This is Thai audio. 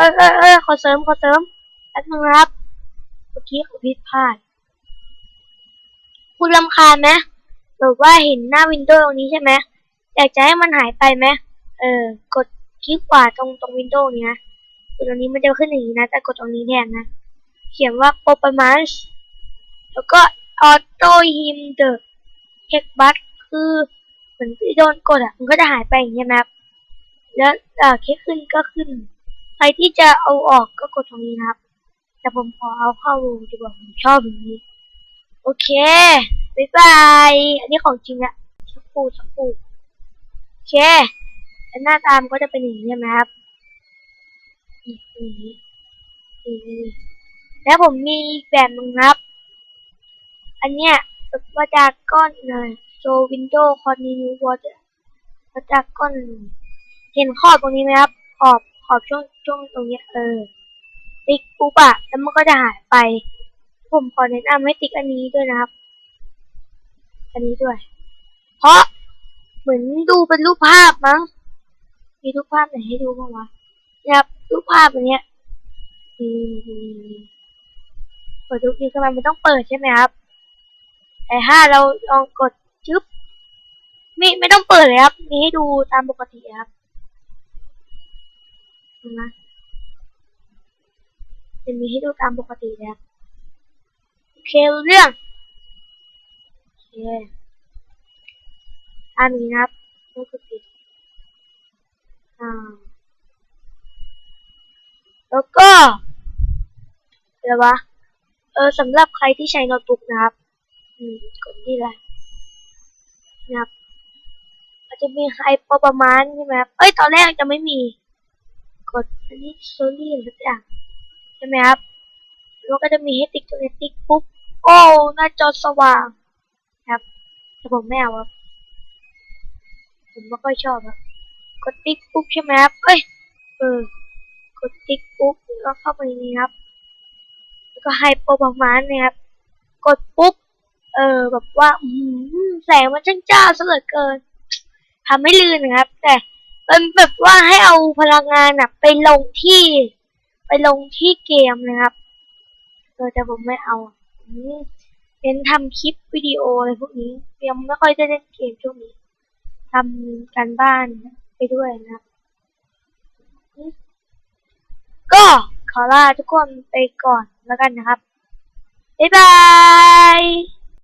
อเออเออขอเสริมขอเสริมแป๊บนึงครับเมื่อกี้ขอผิดพลาด คุณรำคาญไหมแบบว่าเห็นหน้าวินโดว์ตรงนี้ใช่ไหมอยากจะให้มันหายไปไหมเออ กดคลิกขวาตรงตรงวินโดว์นี้นะกดตรงนี้มันจะขึ้นอย่างนี้นะ แต่กดตรงนี้แทนนะ เขียนว่า performance แล้วก็ auto him the h e c k bus คือเหมือนที่โดนกดอะ มันก็จะหายไปอย่างเงี้ยนะแล้วเออคลิกขึ้นก็ขึ้น ครที่จะเอาออกก็กดตรงนี้นะครับ แต่ผมขอเอาเข้าดีกว่าผมชอบอย่างนี้ โอเคบ๊ายบาย อันนี้ของจริงอะสักครู่สักครู่โอเคหน้าตามก็จะเป็นอย่างนี้ใช่ไหมครับนี่นี่นี่นี่แล้วผมมีอีกแบบนึงครับ อันเนี้ยมาจากก้อนเลยโชว์วินโดว์คอนติเนียวอจะมาจากก้อน เห็นขอบตรงนี้ไหมครับ ขอบ อบช่วงช่วงตรงเนี้ยเออ ติ๊กปุ๊บอะแล้วมันก็จะหายไป ผมขอแนะนำให้ติ๊กอันนี้ด้วยนะครับ อันนี้ด้วย เพราะเหมือนดูเป็นรูปภาพมั้ง มีรูปภาพไหนให้ดูบ้างวะนี่ยครับรูปภาพอันเนี้ยเปิดรูปนี้ขึ้นมามันต้องเปิดใช่ไหมครับแต่ถ้าเราลองกดจึ๊บไม่ไม่ต้องเปิดเลยครับ มีให้ดูตามปกติครับ เห็นไหมจะมีให้ดูตามปกติเลยโอเคเรื่องโอเคอันนี้นะครับนี่คือปิดอ่าแล้วก็เดี๋ยววะเออสำหรับใครที่ใช้โน้ตบุ๊กนะครับอืมกดนี่แหละนะครับอาจจะมีไฮเปอร์ประมาณใช่ไหมครับเอ้ยตอนแรกจะไม่มี กดอันนี้โซลี่หรือสักอย่างใช่ไหมครับแล้วก็จะมีให้ติ๊กตัวนี้ติ๊กปุ๊บโอ้หน้าจอสว่างครับแต่ผมไม่เอาครับผมไม่ค่อยชอบครับกดติ๊กปุ๊บใช่ไหมครับเอ้ยเออกดติ๊กปุ๊บแล้วเข้าไปนนี้ครับแล้วก็ไฮเปรประมาณนี่ยครับกดปุ๊บเออแบบว่าแสงมันช่างจ้าซะเหลือเกินทำให้ลื่นนะครับ แต่ เป็นแบบว่าให้เอาพลังงานน่ะไปลงที่ ไปลงที่เกมนะครับเออแต่ผมไม่เอาเน้นทำคลิปวิดีโออะไรพวกนี้ยังไม่ค่อยได้เล่นเกมช่วงนี้ทำการบ้านไปด้วยนะครับ ก็ขอลาทุกคนไปก่อนแล้วกันนะครับ บ๊ายบาย